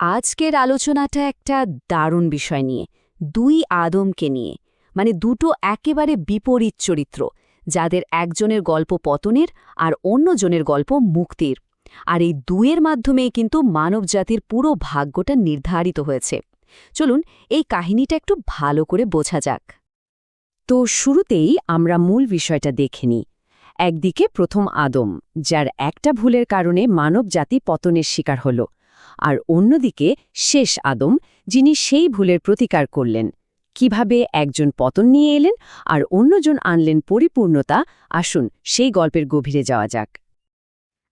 আজকের আলোচনাটা একটা দারুণ বিষয় নিয়ে, দুই আদমকে নিয়ে। মানে দুটো একেবারে বিপরীত চরিত্র, যাদের একজনের গল্প পতনের আর অন্যজনের গল্প মুক্তির। আর এই দুয়ের মাধ্যমেই কিন্তু মানবজাতির পুরো ভাগ্যটা নির্ধারিত হয়েছে। চলুন, এই কাহিনীটা একটু ভালো করে বোঝা যাক। তো শুরুতেই আমরা মূল বিষয়টা দেখে নিই। একদিকে প্রথম আদম, যার একটা ভুলের কারণে মানবজাতি পতনের শিকার হল। আর অন্যদিকে শেষ আদম, যিনি সেই ভুলের প্রতিকার করলেন। কীভাবে একজন পতন নিয়ে এলেন আর অন্যজন আনলেন পরিপূর্ণতা, আসুন সেই গল্পের গভীরে যাওয়া যাক।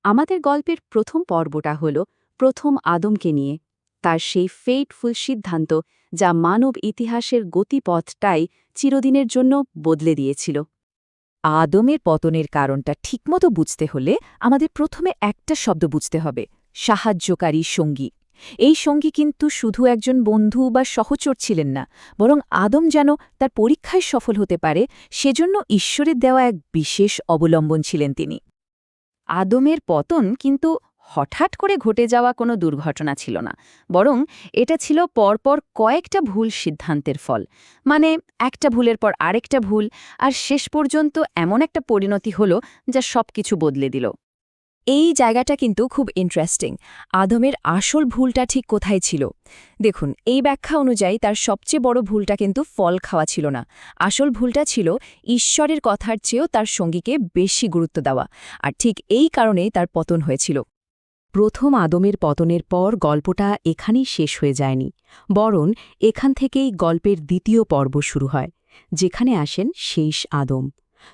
আমাদের গল্পের প্রথম পর্বটা হল প্রথম আদমকে নিয়ে, তার সেই ফেটফুল সিদ্ধান্ত যা মানব ইতিহাসের গতিপথটাই চিরদিনের জন্য বদলে দিয়েছিল। আদমের পতনের কারণটা ঠিকমতো বুঝতে হলে আমাদের প্রথমে একটা শব্দ বুঝতে হবে সাহায্যকারী সঙ্গী। এই সঙ্গী কিন্তু শুধু একজন বন্ধু বা সহচর ছিলেন না, বরং আদম যেন তার পরীক্ষায় সফল হতে পারে, সেজন্য ঈশ্বরের দেওয়া এক বিশেষ অবলম্বন ছিলেন তিনি। আদমের পতন কিন্তু হঠাৎ করে ঘটে যাওয়া কোনো দুর্ঘটনা ছিল না, বরং এটা ছিল পরপর কয়েকটা ভুল সিদ্ধান্তের ফল। মানে একটা ভুলের পর আরেকটা ভুল, আর শেষ পর্যন্ত এমন একটা পরিণতি হলো যা সবকিছু বদলে দিল। এই জায়গাটা কিন্তু খুব ইন্টারেস্টিং আদমের আসল ভুলটা ঠিক কোথায় ছিল? দেখুন, এই ব্যাখ্যা অনুযায়ী তার সবচেয়ে বড় ভুলটা কিন্তু ফল খাওয়া ছিল না। আসল ভুলটা ছিল ঈশ্বরের কথার চেয়েও তার সঙ্গীকে বেশি গুরুত্ব দেওয়া, আর ঠিক এই কারণেই তার পতন হয়েছিল। প্রথম আদমের পতনের পর গল্পটা এখানেই শেষ হয়ে যায়নি, বরং এখান থেকেই গল্পের দ্বিতীয় পর্ব শুরু হয়, যেখানে আসেন শেষ আদম।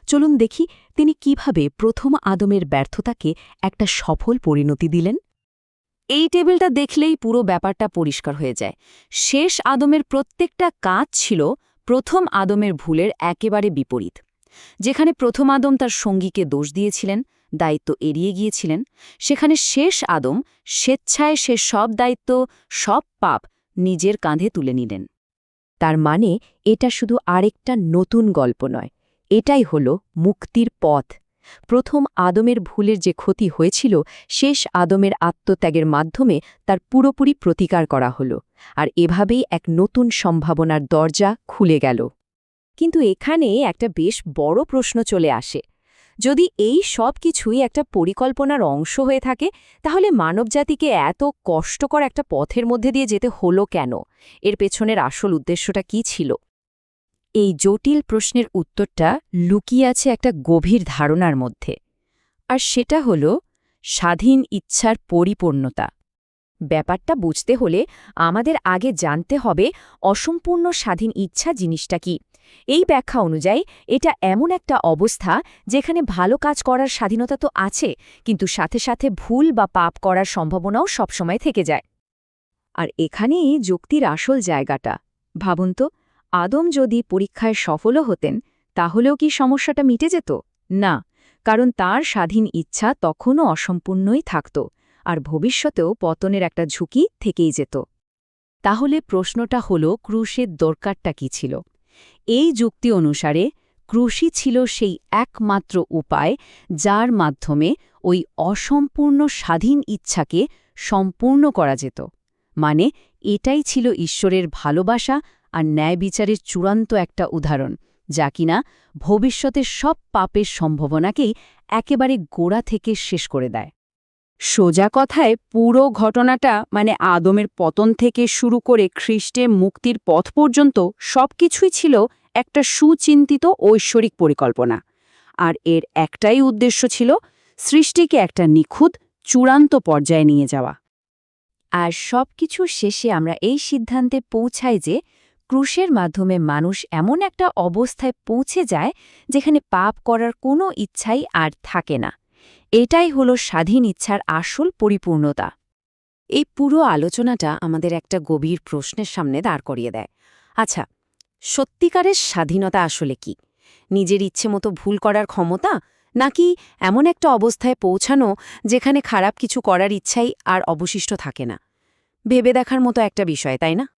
চলুন দেখি তিনি কীভাবে প্রথম আদমের ব্যর্থতাকে একটা সফল পরিণতি দিলেন। এই টেবিলটা দেখলেই পুরো ব্যাপারটা পরিষ্কার হয়ে যায়। শেষ আদমের প্রত্যেকটা কাজ ছিল প্রথম আদমের ভুলের একেবারে বিপরীত। যেখানে প্রথম আদম তার সঙ্গীকে দোষ দিয়েছিলেন, দায়িত্ব এড়িয়ে গিয়েছিলেন, সেখানে শেষ আদম স্বেচ্ছায় সে সব দায়িত্ব, সব পাপ নিজের কাঁধে তুলে নিলেন। তার মানে এটা শুধু আরেকটা নতুন গল্প নয় এটাই হল মুক্তির পথ। প্রথম আদমের ভুলের যে ক্ষতি হয়েছিল, শেষ আদমের আত্মত্যাগের মাধ্যমে তার পুরোপুরি প্রতিকার করা হল, আর এভাবেই এক নতুন সম্ভাবনার দরজা খুলে গেল। কিন্তু এখানে একটা বেশ বড় প্রশ্ন চলে আসে। যদি এই সব কিছুই একটা পরিকল্পনার অংশ হয়ে থাকে, তাহলে মানবজাতিকে এত কষ্টকর একটা পথের মধ্যে দিয়ে যেতে হলো কেন? এর পেছনের আসল উদ্দেশ্যটা কি ছিল? এই জটিল প্রশ্নের উত্তরটা লুকিয়ে আছে একটা গভীর ধারণার মধ্যে। আর সেটা হল, স্বাধীন ইচ্ছার পরিপূর্ণতা। ব্যাপারটা বুঝতে হলে আমাদের আগে জানতে হবে অসম্পূর্ণ স্বাধীন ইচ্ছা জিনিসটা কি। এই ব্যাখ্যা অনুযায়ী এটা এমন একটা অবস্থা যেখানে ভালো কাজ করার স্বাধীনতা তো আছে, কিন্তু সাথে সাথে ভুল বা পাপ করার সম্ভাবনাও সবসময় থেকে যায়। আর এখানেই যুক্তির আসল জায়গাটা। ভাবুন তো আদম যদি পরীক্ষায় সফলও হতেন, তাহলেও কি সমস্যাটা মিটে যেত? না, কারণ তার স্বাধীন ইচ্ছা তখনও অসম্পূর্ণই থাকত, আর ভবিষ্যতেও পতনের একটা ঝুঁকি থেকেই যেত। তাহলে প্রশ্নটা হল, ক্রুশের দরকারটা কি ছিল? এই যুক্তি অনুসারে ক্রুশি ছিল সেই একমাত্র উপায় যার মাধ্যমে ওই অসম্পূর্ণ স্বাধীন ইচ্ছাকে সম্পূর্ণ করা যেত। মানে এটাই ছিল ঈশ্বরের ভালোবাসা আর ন্যায় বিচারের চূড়ান্ত একটা উদাহরণ, যা কিনা ভবিষ্যতের সব পাপের সম্ভাবনাকেই একেবারে গোড়া থেকে শেষ করে দেয়। সোজা কথায়, পুরো ঘটনাটা মানে আদমের পতন থেকে শুরু করে খ্রিস্টের মুক্তির পথ পর্যন্ত সবকিছুই ছিল একটা সুচিন্তিত ঐশ্বরিক পরিকল্পনা। আর এর একটাই উদ্দেশ্য ছিল সৃষ্টিকে একটা নিখুঁত, চূড়ান্ত পর্যায়ে নিয়ে যাওয়া। আর সবকিছু শেষে আমরা এই সিদ্ধান্তে পৌঁছাই যে ক্রুশের মাধ্যমে মানুষ এমন একটা অবস্থায় পৌঁছে যায় যেখানে পাপ করার কোনো ইচ্ছাই আর থাকে না। এটাই হল স্বাধীন ইচ্ছার আসল পরিপূর্ণতা। এই পুরো আলোচনাটা আমাদের একটা গভীর প্রশ্নের সামনে দাঁড় করিয়ে দেয়। আচ্ছা সত্যিকারের স্বাধীনতা আসলে কি? নিজের ইচ্ছে মতো ভুল করার ক্ষমতা? নাকি এমন একটা অবস্থায় পৌঁছানো যেখানে খারাপ কিছু করার ইচ্ছাই আর অবশিষ্ট থাকে না? ভেবে দেখার মতো একটা বিষয়, তাই না?